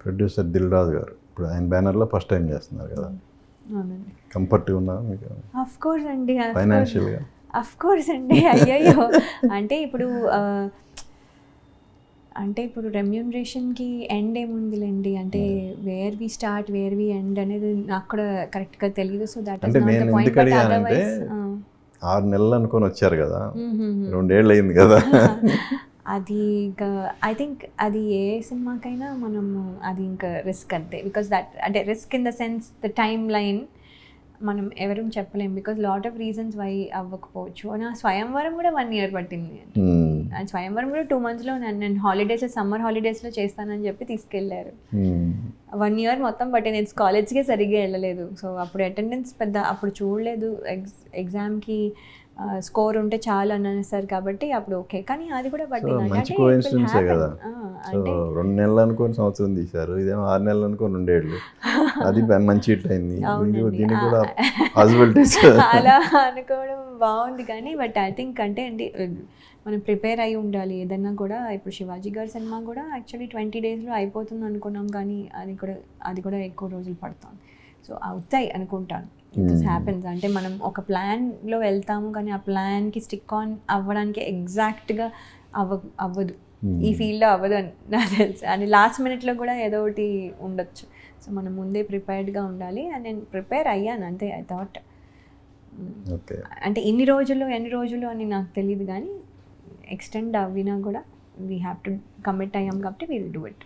Producer Dil Raju గారు. ఇప్పుడు ఆయన బ్యానర్లో ఫస్ట్ టైం చేస్తున్నారు కదా. కంఫర్ట్గా ఉన్నా మీకు? అఫ్ కోర్స్ అండి ఫైనాన్షియల్గా అఫ్ కోర్స్ అండి అయ్యయ్యో. అంటే ఇప్పుడు అంటే ఇప్పుడు రెమ్యూనరేషన్కి ఎండ్ ఏముందిలేండి? అంటే where we start where we end అనేది నాకు కూడా కరెక్ట్గా తెలియదు సో దట్ అంటే నేను ఎందుకు అడిగానంటే ఆరు నెలలు అనుకొని వచ్చారు కదా. రెండేళ్ళు అయింది కదా. అది ఇంకా ఐ థింక్ అది ఏ సినిమాకైనా మనము అది ఇంకా రిస్క్ అంతే. బికాస్ దట్ అంటే risk in the sense the time line మనం ఎవరు చెప్పలేం. Because lot of reasons why అవ్వకపోవచ్చు. నా స్వయంవరం కూడా వన్ ఇయర్ పట్టింది. మ్మ్. ఆ స్వయంవరం కూడా టూ మంత్స్లో నన్ను నేను హాలిడేస్ సమ్మర్ హాలిడేస్లో చేస్తానని చెప్పి తీసుకెళ్ళారు. మ్మ్. వన్ ఇయర్ మొత్తం బట్టి నేను కాలేజ్కే సరిగ్గా వెళ్ళలేదు. సో అప్పుడు అటెండెన్స్ పెద్ద అప్పుడు చూడలేదు. ఎగ్జ్ ఎగ్జామ్కి స్కోర్ ఉంటే చాలు అని అనేసారు కాబట్టి అప్పుడు ఓకే. కానీ అది కూడా పట్టింది. మంచి కోఇన్సిడెన్సే. కదా. రెండు నెలలు అనుకొని సంవత్సరం తీశారు. ఇదేమో ఆరు నెలలు అనుకొని రెండేళ్ళు అది మంచి హిట్ అయింది. ఆ, కూడా అలా అనుకోవడం బాగుంది కానీ బట్ ఐ థింక్ అంటే అండి మనం ప్రిపేర్ అయి ఉండాలి. ఏదన్నా కూడా ఇప్పుడు శివాజీ గారి సినిమా కూడా యాక్చువల్లీ ట్వంటీ డేస్లో అయిపోతుంది అనుకున్నాం కానీ అది కూడా అది కూడా ఎక్కువ రోజులు పడుతుంది. సో అవుతాయి అనుకుంటాను. దిస్ హ్యాపెన్స్ అంటే మనం ఒక ప్లాన్లో వెళ్తాము కానీ ఆ ప్లాన్కి స్టిక్ ఆన్ అవ్వడానికి ఎగ్జాక్ట్గా అవ్వ అవ్వదు. ఈ ఫీల్డ్లో అవ్వదు అని నాకు తెలుసు. అని లాస్ట్ మినిట్లో కూడా ఏదో ఒకటి ఉండొచ్చు. సో మనం ముందే ప్రిపేర్డ్గా ఉండాలి. అండ్ నేను ప్రిపేర్ అయ్యాను. అంతే ఐ థాట్ ఓకే అంటే ఇన్ని రోజులు ఎన్ని రోజులు అని నాకు తెలియదు కానీ ఎక్స్టెండ్ అవ్వినా కూడా వీ హ్యావ్ టు కమిట్ అయ్యాం కాబట్టి విల్ డూ ఇట్